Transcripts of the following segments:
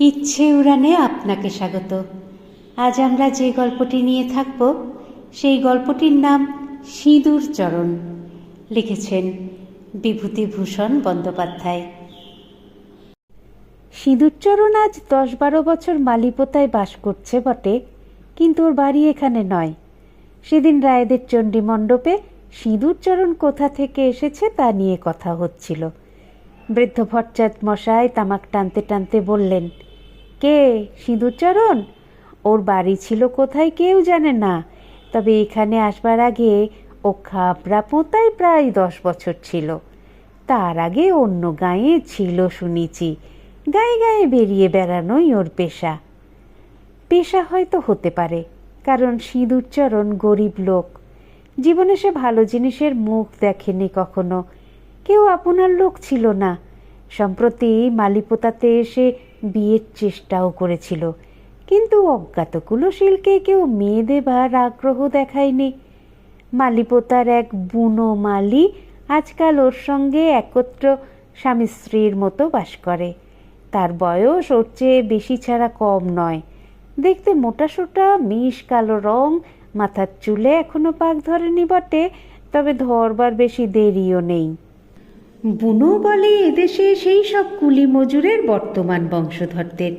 ইচ্ছে উড়ানে আপনাকে স্বাগত। আজ আমরা যে গল্পটি নিয়ে থাকব, সেই গল্পটির নাম সিঁদুর চরণ। লিখেছেন বিভূতিভূষণ বন্দ্যোপাধ্যায়। সিঁদুরচরণ আজ দশ বারো বছর মালিপোতায় বাস করছে বটে, কিন্তু ওর বাড়ি এখানে নয়। সেদিন রায়েদের চণ্ডী মণ্ডপে সিঁদুরচরণ কোথা থেকে এসেছে তা নিয়ে কথা হচ্ছিল। বৃদ্ধ ভট্টাচ মশাই তামাক টানতে টানতে বললেন কে? সিঁদুরচরণ ওর বাড়ি ছিল কোথায় কেউ জানে না। তবে এখানে আসবার আগে ও খাপড়া পোঁতায় প্রায় দশ বছর ছিল। তার আগে অন্য গাঁয়ে ছিল শুনেছি। গায়ে গায়ে বেরিয়ে বেড়ানোই ওর পেশা। পেশা হয়তো হতে পারে, কারণ সিঁদুরচরণ গরিব লোক। জীবনে সে ভালো জিনিসের মুখ দেখেনি কখনো। কেউ আপনার লোক ছিল না। সম্প্রতি মালিপোতাতে এসে বিয়ের চেষ্টাও করেছিল। কিন্তু অজ্ঞাত কুলশীলকে কেউ মেয়ে দেবার আগ্রহ দেখায়নি। মালিপোতার এক বুনো মালি আজকাল ওর সঙ্গে একত্র স্বামী স্ত্রীর মতো বাস করে। তার বয়স ওর চেয়ে বেশি ছাড়া কম নয়। দেখতে মোটাসোটা মিশ কালো রং, মাথার চুলে এখনও পাক ধরেনি বটে, তবে ধরবার বেশি দেরিও নেই। বুনো বলে এদেশে সেই সব কুলি মজুরের বর্তমান বংশধরদের,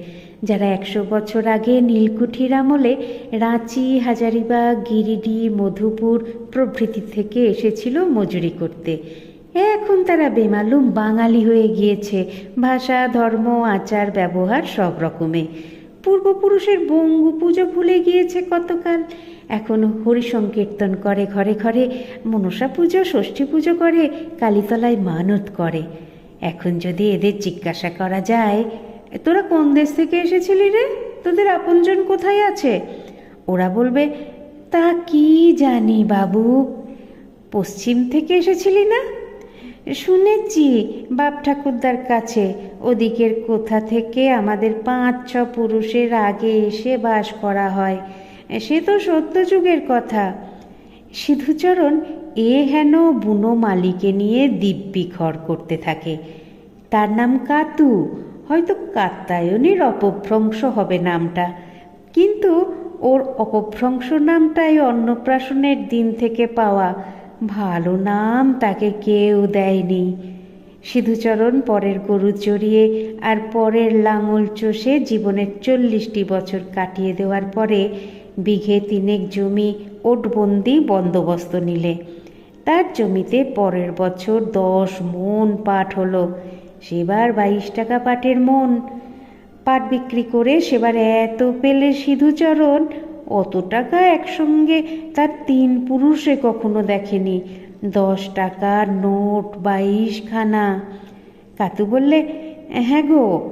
যারা একশো বছর আগে নীলকুঠির আমলে রাঁচি, হাজারিবাগ, গিরিডি, মধুপুর প্রভৃতি থেকে এসেছিল মজুরি করতে। এখন তারা বেমালুম বাঙালি হয়ে গিয়েছে, ভাষা, ধর্ম, আচার, ব্যবহার সব রকমে। পূর্বপুরুষের বঙ্গু পুজো ভুলে গিয়েছে কতকাল। এখন হরি সংকীর্তন করে ঘরে ঘরে, মনসা পুজো, ষষ্ঠী পুজো করে, কালীতলায় মানত করে। এখন যদি এদের জিজ্ঞাসা করা যায়, তোরা কোন দেশ থেকে এসেছিলি রে? তোদের আপনজন কোথায় আছে? ওরা বলবে, তা কি জানি বাবু, পশ্চিম থেকে এসেছিলি না? শুনেছি বাপ ঠাকুরদার কাছে, ওদিকের কোথা থেকে আমাদের পাঁচ, ছ পুরুষের আগে এসে বাস করা হয়। সে তো সত্যযুগের কথা। সিধুচরণ এ হেন বুনো মালিকে নিয়ে দিব্যি ঘর করতে থাকে। তার নাম কাতু। হয়তো কাত্তায়নীর অপভ্রংশ হবে নামটা। কিন্তু ওর অপভ্রংশ নামটাই অন্নপ্রাশনের দিন থেকে পাওয়া। ভালো নাম তাকে কেউ দেয়নি। সিধুচরণ পরের গরু চড়িয়ে আর পরের লাঙল চষে জীবনের চল্লিশটি বছর কাটিয়ে দেওয়ার পরে বিঘে তিনেক জমি ওটবন্দি বন্দোবস্ত নিলে। তার জমিতে পরের বছর দশ মন পাট হলো। সেবার বাইশ টাকা পাটের মন। পাট বিক্রি করে সেবার এত পেলে সিধুচরণ অত টাকা একসঙ্গে তার তিন পুরুষে কখনো দেখেনি। দশ টাকার নোট বাইশ খানা কাতু বললে হ্যাঁ গো,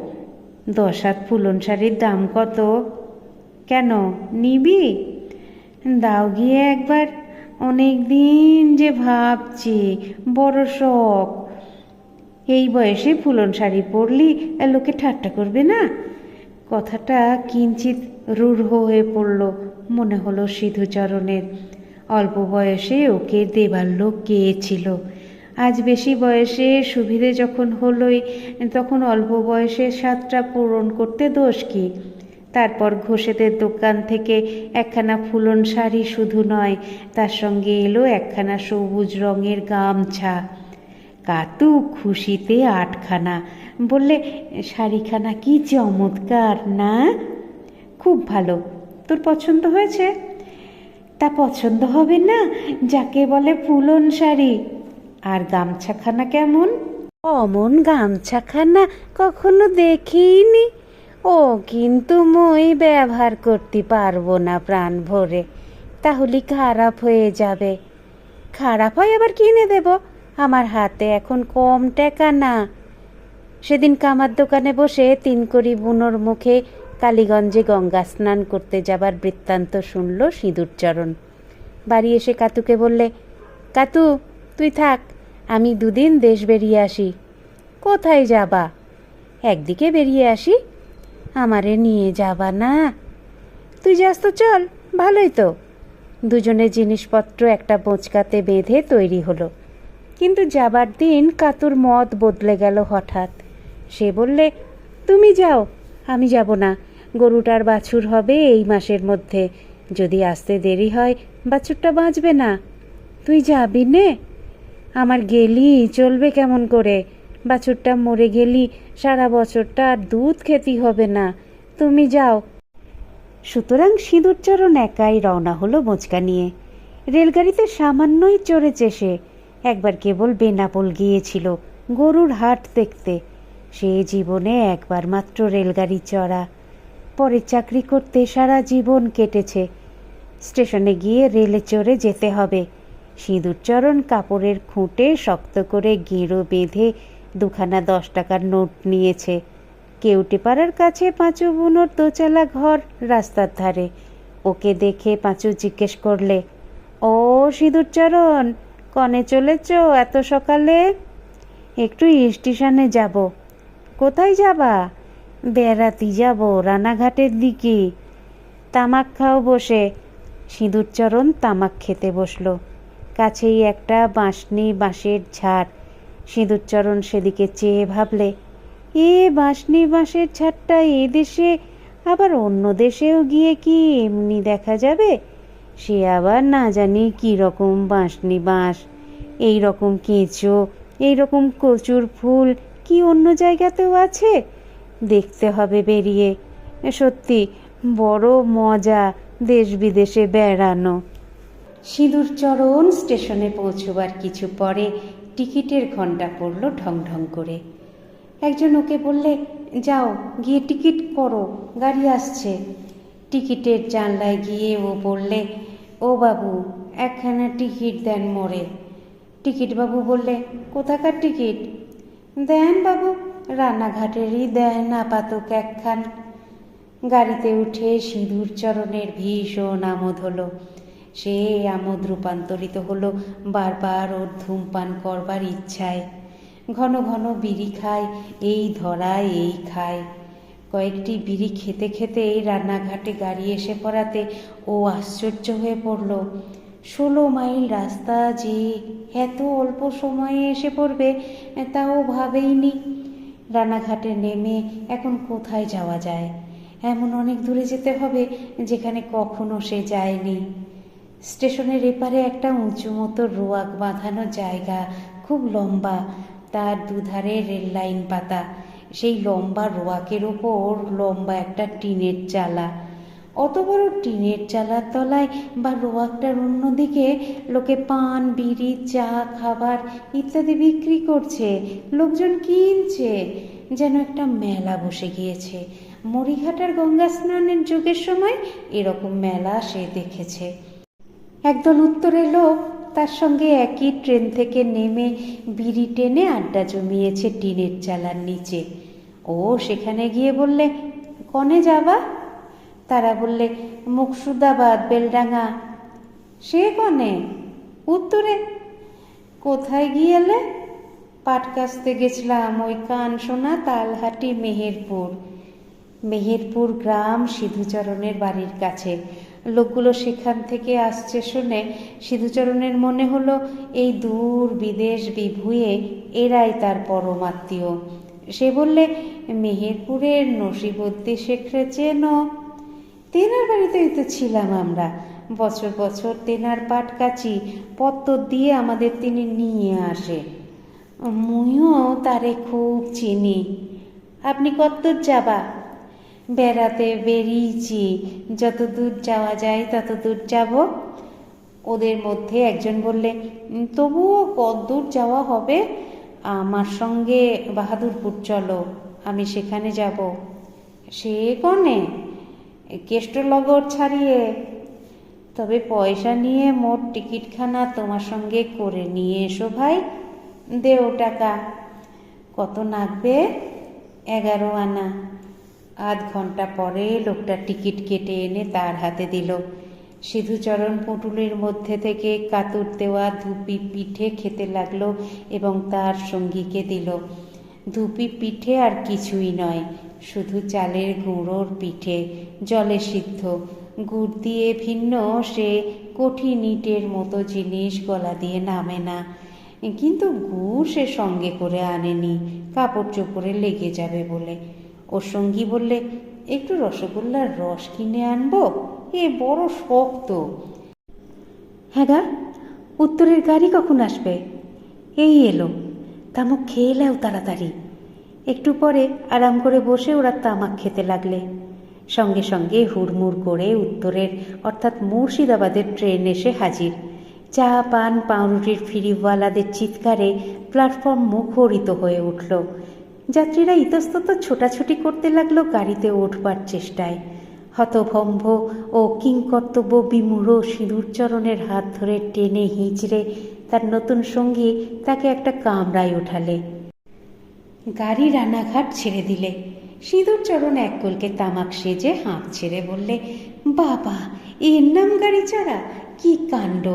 দশ হাত ফুলন শাড়ির দাম কত? কেন, নিবি? দাও গিয়ে একবার অনেক দিন যে ভাবছি, বড় শখ। এই বয়সে ফুলন শাড়ি পরলি লোকে ঠাট্টা করবে না? কথাটা কিঞ্চিত রূঢ় হয়ে পড়ল, মনে হলো সিধুচরণের। অল্প বয়সে ওকে দেবার লোক কে আজ বেশি বয়সে সুবিধে যখন হলোই, তখন অল্প বয়সে স্বাদটা পূরণ করতে দোষ কি? তারপর ঘোষেদের দোকান থেকে একখানা ফুলন শাড়ি শুধু নয়, তার সঙ্গে এলো একখানা সবুজ রঙের গামছা। কাতু খুশিতে আটখানা বললে, শাড়িখানা কি চমৎকার, না? খুব ভালো। তোর পছন্দ হয়েছে? তা পছন্দ হবে না, যাকে বলে ফুলন শাড়ি। আর গামছাখানা কেমন? অমন গামছাখানা কখনো দেখিনি। ও কিন্তু মই ব্যবহার করতে পারব না প্রাণ ভরে। তাহলে খারাপ হয়ে যাবে। খারাপ হয় আবার কিনে দেব? আমার হাতে এখন কম টাকা না। সেদিন কামার দোকানে বসে তিন করি বুনোর মুখে কালীগঞ্জে গঙ্গা স্নান করতে যাবার বৃত্তান্ত শুনল সিঁদুরচরণ বাড়ি এসে কাতুকে বললে, কাতু, তুই থাক, আমি দুদিন দেশ বেরিয়ে আসি। কোথায় যাবা? একদিকে বেরিয়ে আসি, আমারে নিয়ে যাবা না। তুই যাস তো, চল, ভালোই তো। দুজনের জিনিসপত্র একটা বোঁচকাতে বেঁধে তৈরি হলো। কিন্তু যাবার দিন কাতুর মত বদলে গেল হঠাৎ। সে বললে, তুমি যাও, আমি যাব না। গরুটার বাছুর হবে এই মাসের মধ্যে। যদি আসতে দেরি হয়, বাছুরটা বাঁচবে না। তুই যাবি নে। আমার গেলি, চলবে কেমন করে? বাছুরটা মরে গেলি, সারা বছরটা আর দুধ খেতে হবে না। তুমি যাও। সুতরাং সিঁদুরচরণ একাই রওনা হলো মোচকা নিয়ে। রেলগাড়িতে সামান্যই চড়েছে সে। একবার কেবল বেনাপোল গিয়েছিল, গরুর হাট দেখতে। সে জীবনে একবার মাত্র রেলগাড়ি চড়া। পরে চাকরি করতে সারা জীবন কেটেছে। স্টেশনে গিয়ে রেলে চড়ে যেতে হবে। সিঁদুরচরণ কাপড়ের খুঁটে শক্ত করে গেঁড়ো বেঁধে দুখানা দশ টাকার নোট নিয়েছে। কেউটে পাড়ার কাছে পাঁচু বুনোর দোচালা ঘর রাস্তার ধারে। ওকে দেখে পাঁচু জিজ্ঞেস করলে, ও সিঁদুরচরণ কনে চলেছ এত সকালে? একটু স্টেশনে যাব। কোথায় যাবা? বেড়াতে যাব রানাঘাটের দিকে। তামাক খাও বসে। সিঁদুরচরণ তামাক খেতে বসল। কাছেই একটা বাঁশনি বাঁশের ঝাড় সিঁদুরচরণ সেদিকে চেয়ে ভাবলে, এ বাঁশনি বাঁশের ঝাড়টা এ দেশে, আবার অন্য দেশেও গিয়ে কি এমনি দেখা যাবে? সে আবার না জানি কী রকম বাঁশনি বাঁশ। এই রকম কেঁচো, এই রকম কচুর ফুল কি অন্য জায়গাতেও আছে? দেখতে হবে বেরিয়ে। সত্যি, বড় মজা দেশ বিদেশে বেড়ানো সিঁদুরচরণ স্টেশনে পৌঁছবার কিছু পরে টিকিটের ঘণ্টা পড়ল ঢং ঢং করে। একজন ওকে বললে, যাও, গিয়ে টিকিট করো, গাড়ি আসছে। টিকিটের জানলায় গিয়ে ও বললে, ও বাবু, একখানা টিকিট দেন মোড়ে। টিকিট বাবু বললে, কোথাকার টিকিট? দেন বাবু রানাঘাটেরই দেন আপাতক একখান। গাড়িতে উঠে সিঁদুর চরণের ভীষণ আমোদ হলো। সে আমোদ রূপান্তরিত হলো বারবার ওর ধূমপান করবার ইচ্ছায়। ঘন ঘন বিড়ি খায়, এই ধরায়, এই খায়। কয়েকটি বিড়ি খেতে খেতে এই রান্নাঘাটে গাড়ি এসে পড়াতে ও আশ্চর্য হয়ে পড়ল। ষোলো মাইল রাস্তা যে এত অল্প সময়ে এসে পড়বে, তাও ভাবেইনি। রানাঘাটে নেমে এখন কোথায় যাওয়া যায়? এমন অনেক দূরে যেতে হবে যেখানে কখনো সে যায়নি। স্টেশনের এপারে একটা উঁচু মতো রোয়াক বাঁধানো জায়গা, খুব লম্বা। তার দুধারে রেল লাইন পাতা। সেই লম্বা রোয়াকের ওপর লম্বা একটা টিনের চালা। অত বড় টিনের চালার তলায় বা রোয়াকটার অন্যদিকে লোকে পান, বিড়ি, চা, খাবার ইত্যাদি বিক্রি করছে। লোকজন কিনছে, যেন একটা মেলা বসে গিয়েছে। মরিঘাটার গঙ্গা স্নানের যুগের সময় এরকম মেলা সে দেখেছে। একদল উত্তরের লোক তার সঙ্গে একই ট্রেন থেকে নেমে বিড়ি টেনে আড্ডা জমিয়েছে টিনের চালার নিচে। ও সেখানে গিয়ে বললে, কনে যাবা? তারা বললে, মুকসুদাবাদ, বেলডাঙ্গা। সে কনে? উত্তরে? কোথায় গিয়েলে? পাট কাছতে গেছিলাম ওই কান সোনা তালহাটি মেহেরপুর। মেহেরপুর গ্রাম সিধুচরণের বাড়ির কাছে। লোকগুলো সেখান থেকে আসছে শুনে সিধুচরণের মনে হলো, এই দূর বিদেশ বিভুয়ে এরাই তার পরমাত্মীয় সে বললে, মেহেরপুরের নসিবদ্দি শেখরে চেনো তেনার বাড়িতেই তো ছিলাম আমরা। বছর বছর তেনার পাট কাচি পত্তর দিয়ে আমাদের তিনি নিয়ে আসে। মুইও তারে খুব চিনি। আপনি কতদূর যাবা? বেড়াতে বেরিয়েছি। যত দূর যাওয়া যায় তত দূর যাব। ওদের মধ্যে একজন বললে "উম, তবুও কতদূর যাওয়া হবে? আমার সঙ্গে বাহাদুরপুর চলো আমি সেখানে যাব। সে কনে? কেষ্টলগর ছাড়িয়ে, তবে পয়সা নিয়ে মোট টিকিটখানা তোমার সঙ্গে করে নিয়ে এসো ভাই। দেও টাকা। কত নাগবে? এগারো আনা। আধ ঘণ্টা পরে লোকটা টিকিট কেটে এনে তার হাতে দিল। সিধুচরণ পুটুলির মধ্যে থেকে কাতুর দেওয়া ধুপি পিঠে খেতে লাগল এবং তার সঙ্গীকে দিল। ধুপি পিঠে আর কিছুই নয়। শুধু চালের গুঁড়োর পিঠে জলে সিদ্ধ। গুড় দিয়ে ভিন্ন সে কঠিন ইটের মতো জিনিস গলা দিয়ে নামে না। কিন্তু গুড় সে সঙ্গে করে আনেনি, কাপড় চোপড়ে লেগে যাবে বলে। ওর সঙ্গী বললে, একটু রসগোল্লার রস কিনে আনব? এ বড় শক্ত। হ্যাঁ গা, উত্তরের গাড়ি কখন আসবে? এই এলো। তামুক খেয়ে এলেও তাড়াতাড়ি। একটু পরে আরাম করে বসে ওরা তামাক খেতে লাগলে। সঙ্গে সঙ্গে হুড়মুড় করে উত্তরের, অর্থাৎ মুর্শিদাবাদের ট্রেন এসে হাজির। চা, পান, পাউরুটির ফিরিওয়ালাদের চিৎকারে প্ল্যাটফর্ম মুখরিত হয়ে উঠল। যাত্রীরা ইতস্তত ছোটাছুটি করতে লাগল গাড়িতে উঠবার চেষ্টায়। হতভম্ব ও কিংকর্তব্য বিমূঢ় সিঁদুরচরণের হাত ধরে টেনে হিঁচড়ে তার নতুন সঙ্গী তাকে একটা কামরায় উঠালে গাড়ি রানাঘাট ছেড়ে দিলে। সিঁদুরচরণ এক কলকে তামাক সেজে হাঁপ ছেড়ে বললে, বাবা, এর নাম গাড়ি ছাড়া কি কাণ্ড?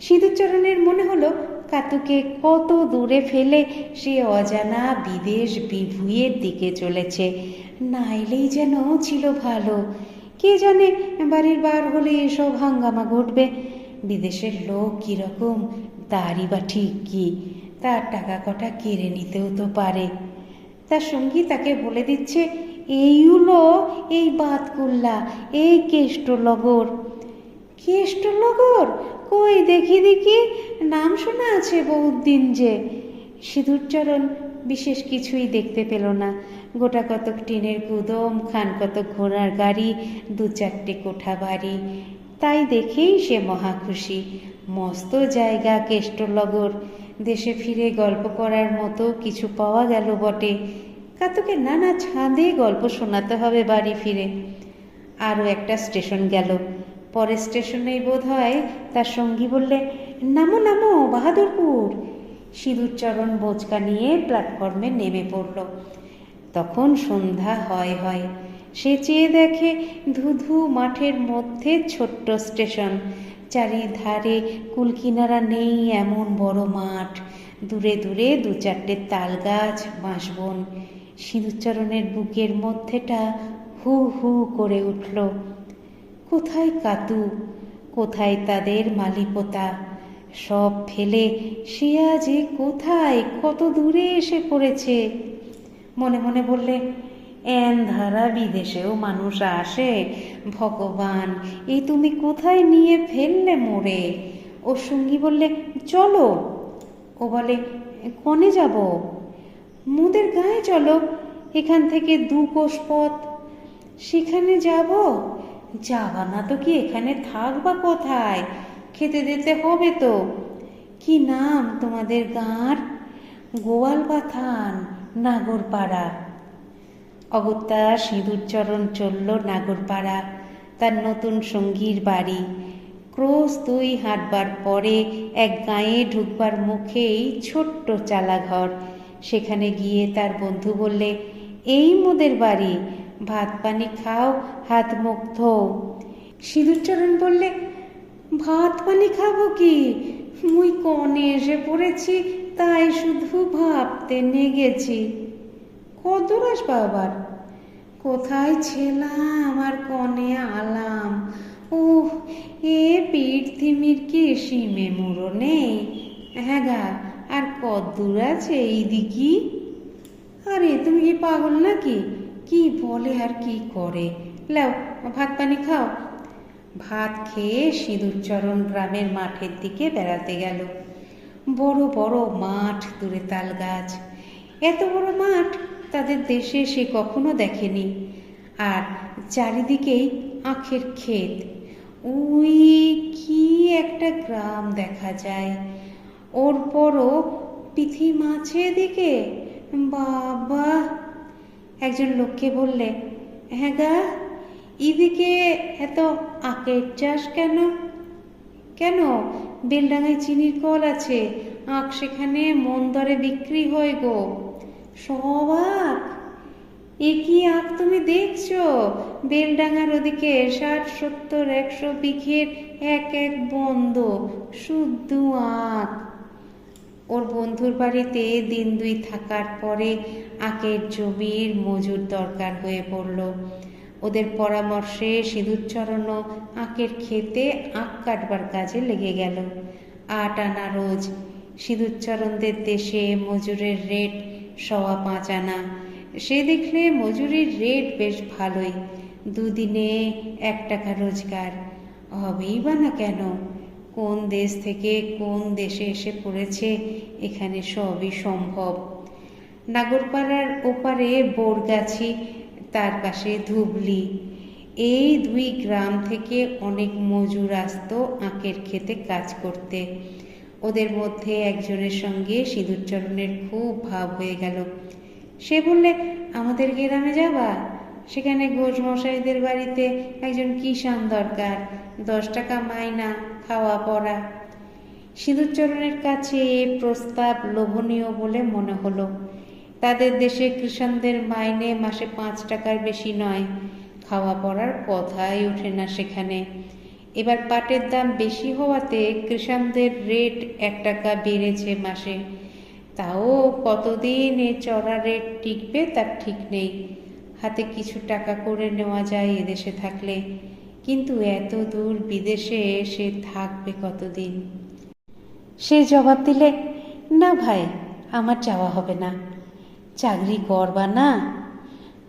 সিঁদুরচরণের মনে হলো, কাতুকে কত দূরে ফেলে সে অজানা বিদেশ বিভুঁয়ের দিকে চলেছে। না এলেই যেন ছিল ভালো। কে জানে বাড়ির বার হলে এসব হাঙ্গামা ঘটবে। বিদেশের লোক কীরকম, তারই বা ঠিক কি? তার টাকা কটা কেড়ে নিতেও তো পারে। তার সঙ্গী তাকে বলে দিচ্ছে, এই হলো এই বাতকুল্লা, এই কেষ্টলগর কেষ্টলগর কই দেখি দেখি, নাম শোনা আছে বহুত দিন যে। সিঁদুরচরণ বিশেষ কিছুই দেখতে পেল না। গোটা কতক টিনের গুদম খান কতক ঘোড়ার গাড়ি, দু চারটে কোঠা বাড়ি। তাই দেখেই সে মহা খুশি। মস্ত জায়গা কেষ্টলগর দেশে ফিরে গল্প করার মতো কিছু পাওয়া গেল বটে। কাতুকে নানা ছাদে গল্প শোনাতে হবে বাড়ি ফিরে। আরও একটা স্টেশন গেল। পরের স্টেশনেই বোধ হয় তার সঙ্গী বললে, নামো নামো, বাহাদুরপুর। সিঁদুরচরণ বোচকা নিয়ে প্ল্যাটফর্মে নেমে পড়ল। তখন সন্ধ্যা হয় হয়। সে চেয়ে দেখে ধুধু মাঠের মধ্যে ছোট্ট স্টেশন। চারিধারে কুলকিনারা নেই এমন বড় মাঠ। দূরে দূরে দু চারটে তাল গাছ, বাঁশবন। সিঁদুরচরণের বুকের মধ্যেটা হু হু করে উঠল। কোথায় কাতু? কোথায় তাদের মালিপোতা? সব ফেলে সে আজ কোথায়? কত দূরে এসে পড়েছে। মনে মনে বললে এন ধারা বিদেশেও মানুষ আসে, ভগবান, এই তুমি কোথায় নিয়ে ফেললে মোরে? ওর সঙ্গী বললে, চলো। ও বলে, কনে যাব? মুদের গায়ে চলো, এখান থেকে দু কোষ পথ। সেখানে যাব? যাবা না তো কি এখানে থাকবা কোথায়? খেতে দিতে হবে তো। কি নাম তোমাদের গাঁর? গোয়াল পাথান নাগরপাড়া। অগত্যা সিঁদুরচরণ চলল নাগরপাড়া, তার নতুন সঙ্গীর বাড়ি। ক্রোশ দুই হাঁটবার পরে এক গাঁয়ে ঢুকবার মুখেই ছোট্ট চালাঘর। সেখানে গিয়ে তার বন্ধু বললে, এই মোদের বাড়ি, ভাত পানি খাও, হাত মুখ ধো সিঁদুরচরণ বললে, ভাত পানি খাব কি? মুই কনে এসে পড়েছি, তাই শুধু ভাবতে নেগেছি। কদর আসবা আবার? কোথায় ছিলাম আর কনে আলাম? ও এ পিঠ থিমির কি সীমে মুড়ো নেই হ্যাঁ গা, আর কদ্দূর আছে এই দিকি? আরে, তুমি কি পাগল নাকি? কি বলে আর কি করে? লাও, ভাত পানি খাও। ভাত খেয়ে সিঁদুরচরণ গ্রামের মাঠের দিকে বেড়াতে গেল। বড় বড় মাঠ, দূরে তাল গাছ। এত বড় মাঠ তাদের দেশে সে কখনো দেখেনি। আর চারিদিকেই আখের ক্ষেত। ওই কি একটা গ্রাম দেখা যায়। ওর পরও পিথি মাছে দিকে বাবা। একজন লোককে বললে হ্যাঁ গা, এদিকে এত আখের চাষ কেন? কেন? বেলডাঙায় চিনির কল আছে। আখ সেখানে মন দরে বিক্রি হয় গো। সব আখ এ কি আখ তুমি দেখছ? বেলডাঙার ওদিকে ষাট, সত্তর, একশো বিঘের এক এক বন্ধ, শুদ্ধ আখ ওর বন্ধুর বাড়িতে দিন দুই থাকার পরে আখের জমির মজুর দরকার হয়ে পড়ল। ওদের পরামর্শে সিঁদুরচরণও আখের খেতে আখ কাটবার কাজে লেগে গেল। আট আনা রোজ সিঁদুরচরণদের দেশে মজুরের রেট সওয়া পাঁচ আনা সে দেখলে মজুরির রেট বেশ ভালোই। দুদিনে এক টাকা রোজগার। হবেই বা না কেন? কোন দেশ থেকে কোন দেশে এসে পড়েছে এখানে সবই সম্ভব। নাগরপাড়ার ওপারে বোরগাছি, তার পাশে ধুবলি। এই দুই গ্রাম থেকে অনেক মজুর আসতো আঁকের খেতে কাজ করতে। ওদের মধ্যে একজনের সঙ্গে সিঁদুরচরণের খুব ভাব হয়ে গেল। সে বললে, আমাদের গ্রামে যাবা? সেখানে ঘোষ মশাইদের বাড়িতে একজন কিষান দরকার, দশ টাকা মাইনা, খাওয়া পড়া। সিঁদুরচরণের কাছে এ প্রস্তাব লোভনীয় বলে মনে হলো। তাদের দেশে কৃষাণদের মাইনে মাসে পাঁচ টাকার বেশি নয়, খাওয়া পড়ার কথাই ওঠে না সেখানে। এবার পাটের দাম বেশি হওয়াতে কৃষাণদের রেট এক টাকা বেড়েছে মাসে। তাও কতদিন এ চড়া রেট টিকবে তার ঠিক নেই। হাতে কিছু টাকা করে নেওয়া যায় এদেশে থাকলে। কিন্তু এত দূর বিদেশে সে থাকবে কতদিন? সে জবাব দিলে, না ভাই, আমার যাওয়া হবে না। চাকরি করবা না।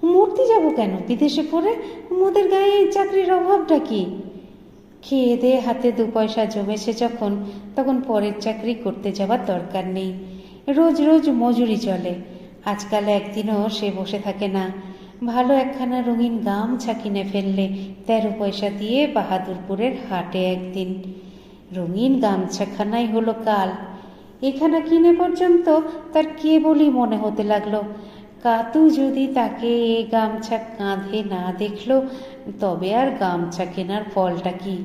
মরতে যাব কেন? বিদেশে পড়ে মোদের গায়ে চাকরির অভাবটা কি? খেয়ে দিয়ে হাতে দু পয়সা জমেছে যখন, তখন পরের চাকরি করতে যাবার দরকার নেই। রোজ রোজ মজুরি চলে। আজকাল একদিনও সে বসে থাকে না। ভালো একখানা রঙিন গামছা কিনে ফেললে তেরো পয়সা দিয়ে বাহাদুরপুরের হাটে একদিন। রঙিন গামছাখানাই হলো কাল। এখানা কিনে পর্যন্ত তার কে কেবলই মনে হতে লাগল। কাতু যদি তাকে এ গামছা কাঁধে না দেখল, তবে আর গামছা কেনার ফলটা কি?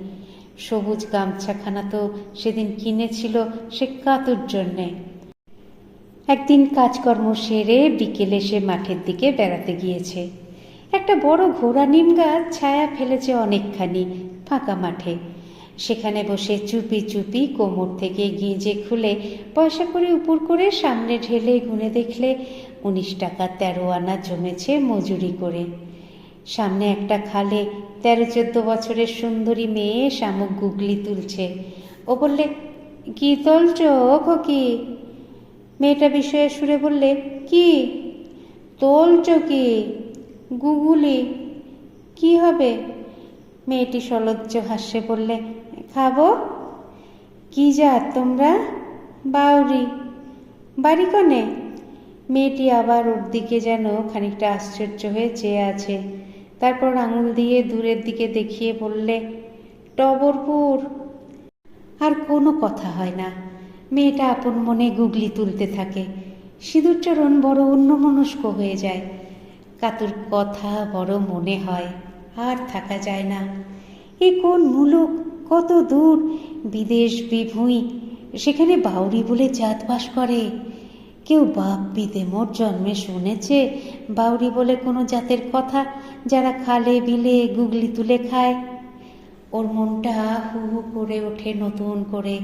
সবুজ গামছাখানা তো সেদিন কিনেছিল সে কাতুর জন্যে। একদিন কাজকর্ম সেরে বিকেলে সে মাঠের দিকে বেড়াতে গিয়েছে। একটা বড় ঘোড়া নিম গাছ ছায়া ফেলেছে অনেকখানি ফাঁকা মাঠে। সেখানে বসে চুপি চুপি কোমর থেকে গিঁজে খুলে পয়সা করে উপর করে সামনে ঢেলে গুনে দেখলে উনিশ টাকা তেরো আনা জমেছে মজুরি করে। সামনে একটা খালে তেরো চোদ্দ বছরের সুন্দরী মেয়ে শামুক গুগলি তুলছে। ও বললে, কি তুলছ খোকি? মেয়েটা বিষয়ে সুরে বললে, কি? তোলছ কি? গুগুলি, কি হবে? মেয়েটি সলজ্জ হাস্যে বললে, খাব? কি যা তোমরা? বাউরি। বাড়ি কনে? মেয়েটি আবার ওর দিকে যেন খানিকটা আশ্চর্য হয়ে চেয়ে আছে। তারপর আঙুল দিয়ে দূরের দিকে দেখিয়ে বললে, টবরপুর? আর কোনো কথা হয় না। মেয়েটা আপন মনে গুগলি তুলতে থাকে। সিঁদুরচরণ বড় অন্যমনস্ক হয়ে যায়। কাতুর কথা বড় মনে হয়, আর থাকা যায় না। এ কোন মুলুক? কত দূর? বিদেশ বিভুঁই, সেখানে বাউরি বলে জাত বাস করে। কেউ বাপ বিদে মোর জন্মে শুনেছে, বাউরি বলে কোনো জাতের কথা, যারা খালে বিলে গুগলি তুলে খায়। ওর মনটা হু হু করে ওঠে নতুন করে,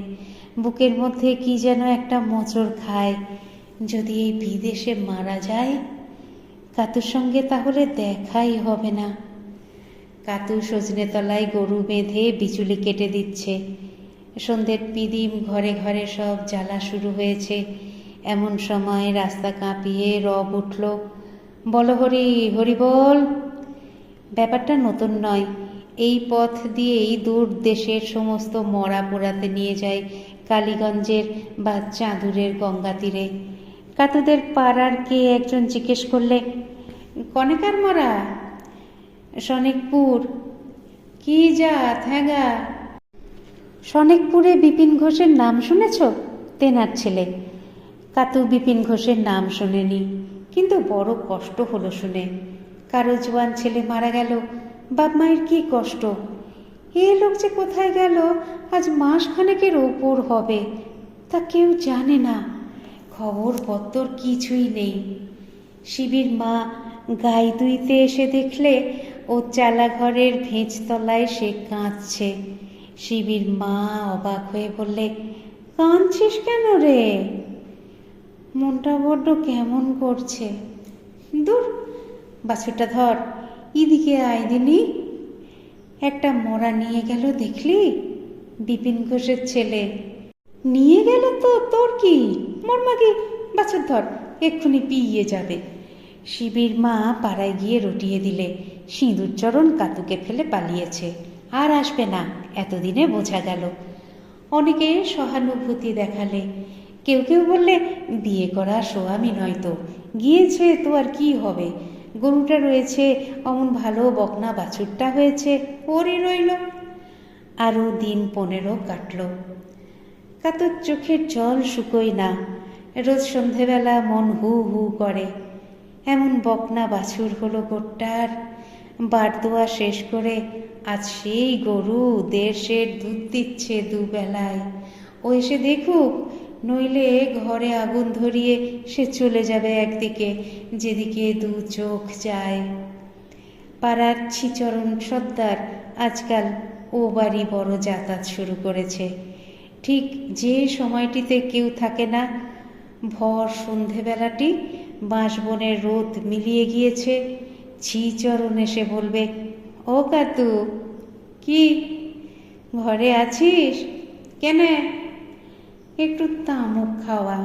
বুকের মধ্যে কি যেন একটা মোচড় খায়। যদি এই বিদেশে মারা যায়, কাতুর সঙ্গে তাহলে দেখাই হবে না। কাতু সজনে তলায় গরু বেঁধে বিচুলি কেটে দিচ্ছে। সন্ধ্যের পিদিম ঘরে ঘরে সব জ্বালা শুরু হয়েছে। এমন সময় রাস্তা কাঁপিয়ে রব উঠল, বল হরি হরি বল। ব্যাপারটা নতুন নয়। এই পথ দিয়েই দূর দেশের সমস্ত মরা পোড়াতে নিয়ে যায় কালীগঞ্জের বা চাঁদুরের গঙ্গা তীরে। কাতুদের পাড়ার কে একজন জিজ্ঞেস করলে, কনেকার মরা? সনিকপুর। কি জাত হ্যাঁগা সনিকপুরে বিপিন ঘোষের নাম শুনেছ? তেনার ছেলে। কাতু বিপিন ঘোষের নাম শোনেনি, কিন্তু বড় কষ্ট হলো শুনে। কারও জোয়ান ছেলে মারা গেল, বাপ মায়ের কি কষ্ট? এ লোক যে কোথায় গেল, আজ মাস খানেকের ওপর হবে, তা কেউ জানে না। খবর পত্তর কিছুই নেই। শিবির মা গাই দুইতে এসে দেখলে, ও চালা ঘরের ভেঁচতলায় সে কাঁদছে। শিবির মা অবাক হয়ে বললে, কাঁদছিস কেন রে? মনটা বড্ড কেমন করছে। দূর, বাছুরটা ধর ইদিকে আয় দিনি একটা মরা নিয়ে গেল দেখলি? বিপিন ঘোষের ছেলে। নিয়ে গেল তো, তোর কি? মোর মাগে, বাছুর ধর, এক্ষুনি পিয়ে যাবে। শিবির মা পাড়ায় গিয়ে রটিয়ে দিলে। সিঁদুরচরণ কাতুকে ফেলে পালিয়েছে। আর আসবে না, এতদিনে বোঝা গেল। অনেকে সহানুভূতি দেখালে। কেউ কেউ বললে, বিয়ে করা স্বামী নয়তো গিয়েছে তো আর কি হবে? গরুটা রয়েছে, অমন ভালো বকনা বাছুরটা হয়েছে, ওরই রইল। আরও দিন পনেরো কাটল। কাতর চোখের জল শুকোয় না। রোজ সন্ধেবেলা মন হু হু করে। এমন বকনা বাছুর হলো গোট্টার। বারদোয়া শেষ করে আজ সেই গরু দেড়শের দুধ দিচ্ছে দুবেলায়। ও এসে দেখুক নইলে ঘরে আগুন ধরিয়ে সে চলে যাবে একদিকে, যেদিকে দু চোখ যায়। পাড়ার ছিচরণ সর্দার আজকাল ও বাড়ি বড় যাতায়াত শুরু করেছে। ঠিক যে সময়টিতে কেউ থাকে না, ভর সন্ধেবেলাটি বাঁশবনের রোদ মিলিয়ে গিয়েছে। ছিচরণ এসে বলবে, ও কাতু কি, ঘরে আছিস? কেনে? একটু তামুক খাওয়া।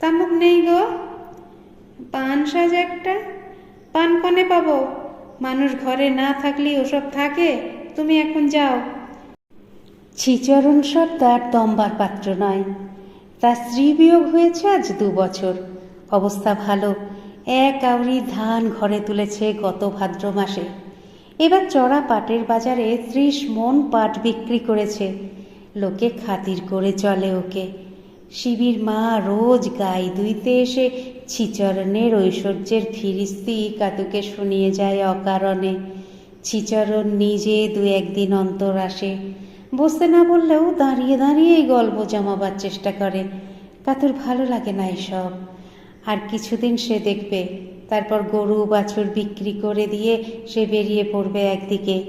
তামুক নেই গো। পান সাজ একটা। পান কনে পাবো। মানুষ ঘরে না থাকলে ওসব থাকে। তুমি এখন যাও। ছিচরণ সর্দার দম্বার পাত্র নয়। তার স্ত্রী বিয়োগ হয়েছে আজ দু বছর। অবস্থা ভালো। এক আউরি ধান ঘরে তুলেছে গত ভাদ্র মাসে। এবার চড়া পাটের বাজারে ত্রিশ মন পাট বিক্রি করেছে। লোকে খাতির করে চলে ওকে। শিবির মা রোজ গাই দুইতে এসে ছিচরণের ঐশ্বর্যের ফিরিস্তি কাতুকে শুনিয়ে যায় অকারণে। ছিচরণ নিজে দু একদিন অন্তর আসে। বসতে না বললেও দাঁড়িয়ে দাঁড়িয়েই গল্প জমাবার চেষ্টা করে। কাতুর ভালো লাগে না এসব। আর কিছুদিন সে দেখবে, তারপর গরু বাছুর বিক্রি করে দিয়ে সে বেরিয়ে পড়বে একদিকে।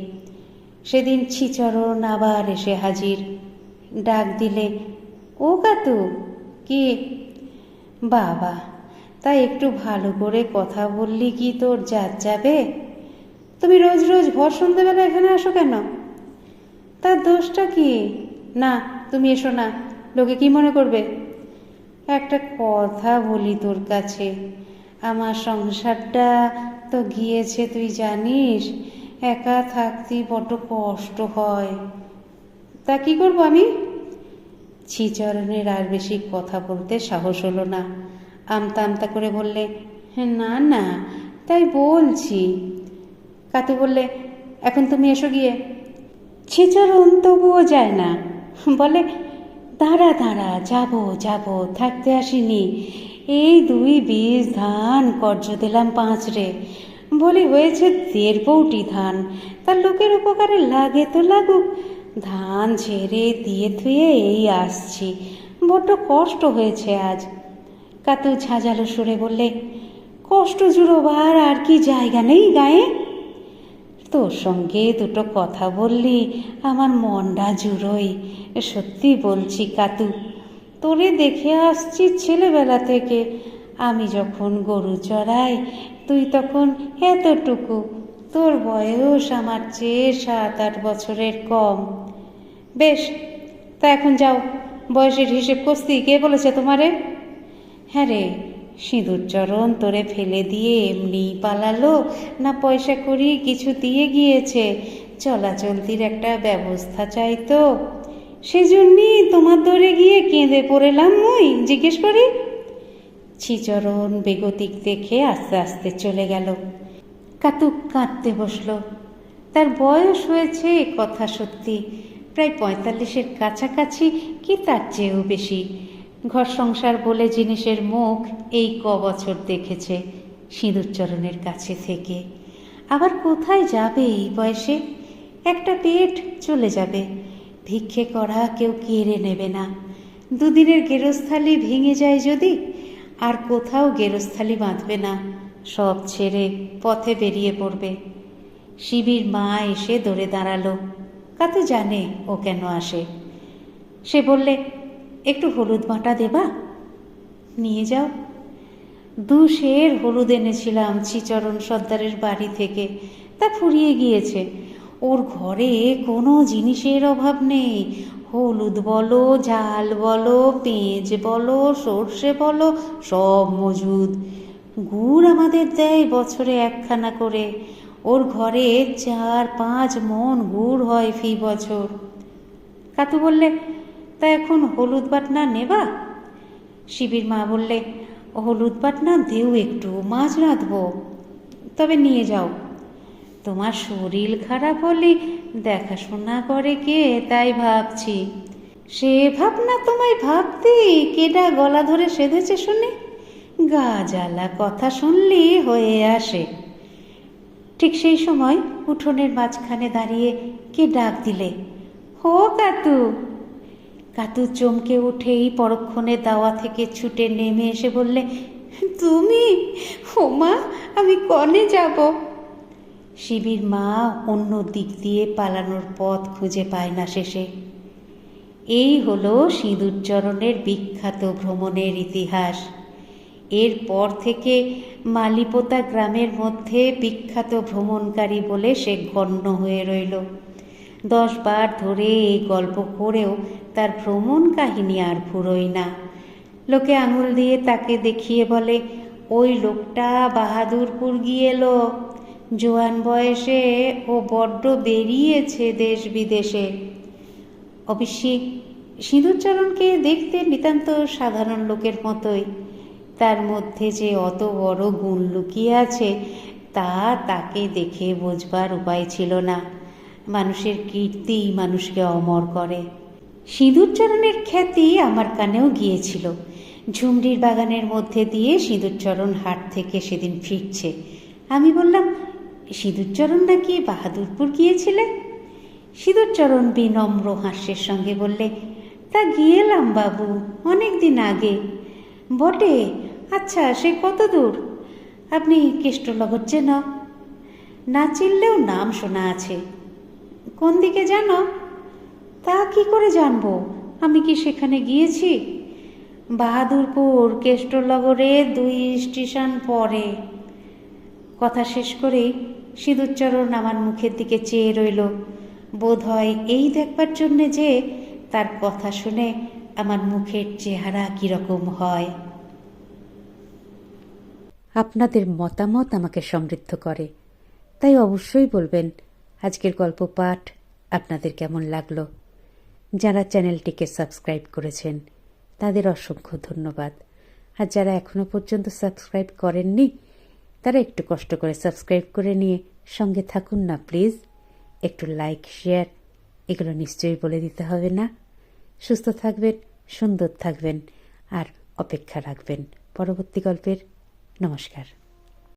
সেদিন ছিচরণ আবার এসে হাজির। ডাক দিলে, ও কাতু কে? বাবা তাই একটু ভালো করে কথা বললি কি তোর জাত যাবে? তুমি রোজ রোজ ভর সন্ধ্যেবেলা এখানে আসো কেন? তার দোষটা কি? না, তুমি এসো না, লোকে কি মনে করবে? একটা কথা বলি তোর কাছে, আমার সংসারটা তো গিয়েছে, তুই জানিস, একা থাকতে বড্ড কষ্ট হয়। তা কি করব আমি? ছিচরণের আর বেশি কথা বলতে সাহস হলো না। আমতা আমতা করে বললে, না না, তাই বলছি। কাতু বললে, এখন তুমি এসো গিয়ে। ছিচরণ তবুও যায় না। বলে, দাঁড়া দাঁড়া, যাব যাব, থাকতে আসিনি। এই দুই বীজ ধান কর্য দিলাম পাঁচ রে। বলি হয়েছে দেড় বউটি ধান। তার লোকের উপকারে লাগে তো লাগুক। ধান ঝেড়ে দিয়ে থুয়ে এই আসছি। বড্ড কষ্ট হয়েছে আজ। কাতু ঝাঁঝালো সুরে বললে, কষ্ট জুড়োবার আর কি জায়গা নেই গায়ে? তোর সঙ্গে দুটো কথা বললি আমার মনটা জুড়োই সত্যি বলছি কাতু, তোরে দেখে আসছি ছেলেবেলা থেকে। আমি যখন গরু চড়াই, তুই তখন এতটুকু তোর বয়স আমার চেয়ে সাত আট বছরের কম। বেশ, তা এখন যাও। বয়সের হিসেব কষতি কে বলেছে তোমারে? হ্যাঁ রে, সিঁদুর চরণ তোরে ফেলে দিয়ে এমনি পালালো। না পয়সা করি কিছু দিয়ে গিয়েছে। চলাচলতির একটা ব্যবস্থা চাই তো। সেজন্যই তোমার দরে গিয়ে কেঁদে পড়েলাম মুই, জিজ্ঞেস করি। ছিচরণ বেগতিক দেখে আস্তে আস্তে চলে গেল। কাতুক কাঁদতে বসল। তার বয়স হয়েছে এ কথা সত্যি। প্রায় পঁয়তাল্লিশের কাছাকাছি কি তার চেয়েও বেশি? ঘর সংসার বলে জিনিসের মুখ এই ক বছর দেখেছে সিঁদুরচরণের কাছে থেকে। আবার কোথায় যাবে এই বয়সে? একটা পেট চলে যাবে। ভিক্ষে করা কেউ কেড়ে নেবে না। দুদিনের গেরস্থালি ভেঙে যায় যদি, আর কোথাও গেরস্থালি বাঁধবে না। সব ছেড়ে পথে বেরিয়ে পড়বে। শিবির মা এসে দৌড়ে দাঁড়াল। কাতু জানে ও কেন আসে। সে বললে, একটু হলুদ বাটা দেবা নিয়ে যাও। দু শের হলুদ এনেছিলাম শ্রীচরণ সর্দারের বাড়ি থেকে। তা ফুরিয়ে গিয়েছে। ওর ঘরে কোনো জিনিসের অভাব নেই। হলুদ বলো, ঝাল বলো, পেঁয়াজ বলো, সর্ষে বলো, সব মজুদ। গুড় আমাদের দেয় বছরে একখানা করে। ওর ঘরে চার পাঁচ মন গুড় হয় ফি বছর। কাতু বললে, তা এখন হলুদ বাটনা নেবা? শিবির মা বললে, হলুদ বাটনা দেও একটু, মাছ রাঁধবো। তবে নিয়ে যাও। তোমার শরীর খারাপ হলে দেখাশোনা করে কে, তাই ভাবছি। সে ভাবনা তোমায় ভাবতে কেডা গলা ধরে সেধেছে শুনে? গা জ্বালা কথা শুনলি হয়ে আসে। ঠিক সেই সময় উঠোনের মাঝখানে দাঁড়িয়ে কে ডাক দিলে? হো, কাতু। কাতু চমকে উঠেই পরক্ষণে দাওয়া থেকে ছুটে নেমে এসে বললে, তুমি? হোমা আমি কনে যাব? শিবির মা অন্য দিক দিয়ে পালানোর পথ খুঁজে পায় না শেষে। এই হলো সিঁদুরচরণের বিখ্যাত ভ্রমণের ইতিহাস। এরপর থেকে মালিপোতা গ্রামের মধ্যে বিখ্যাত ভ্রমণকারী বলে সে গণ্য হয়ে রইল। দশ বার ধরে এই গল্প করেও তার ভ্রমণ কাহিনী আর ফুরোয় না। লোকে আঙুল দিয়ে তাকে দেখিয়ে বলে, ওই লোকটা বাহাদুরপুর গিয়ে এলো জোয়ান বয়সে ও বড্ড বেরিয়েছে দেশ বিদেশে। অবশ্যই সিঁদুরচরণকে দেখতে নিতান্ত সাধারণ লোকের মতোই। তার মধ্যে যে অত বড় গুণ লুকিয়ে আছে, তা তাকে দেখে বোঝবার উপায় ছিল না। মানুষের কীর্তি মানুষকে অমর করে। সিঁদুরচরণের খ্যাতি আমার কানেও গিয়েছিল। ঝুমড়ির বাগানের মধ্যে দিয়ে সিঁদুরচরণ হাট থেকে সেদিন ফিরছে। আমি বললাম সিঁদুরচরণ নাকি বাহাদুরপুর গিয়েছিলে? সিঁদুরচরণ বিনম্র হাস্যের সঙ্গে বললে, তা গিয়েলাম বাবু অনেক দিন আগে। বটে আচ্ছা সে কত দূর? আপনি কেষ্টলগর চেন। না চিনলেও নাম শোনা আছে। কোন দিকে জানো? তা কি করে জানব? আমি কি সেখানে গিয়েছি? বাহাদুরপুর কেষ্টলগরে দুই স্টেশন পরে। কথা শেষ করেই সিঁদুরচরণ আমার মুখের দিকে চেয়ে রইল। বোধ হয় এই দেখবার জন্যে যে তার কথা শুনে আমার মুখের চেহারা কীরকম হয়। আপনাদের মতামত আমাকে সমৃদ্ধ করে। তাই অবশ্যই বলবেন, আজকের গল্প পাঠ আপনাদের কেমন লাগল? যারা চ্যানেলটিকে সাবস্ক্রাইব করেছেন, তাদের অসংখ্য ধন্যবাদ। আর যারা এখনও পর্যন্ত সাবস্ক্রাইব করেননি, তারা একটু কষ্ট করে সাবস্ক্রাইব করে নিয়ে সঙ্গে থাকুন না, প্লিজ। একটু লাইক, শেয়ার, এগুলো নিশ্চয়ই বলে দিতে হবে না। সুস্থ থাকবেন, সুন্দর থাকবেন, আর অপেক্ষা রাখবেন। পরবর্তী গল্পের नमस्कार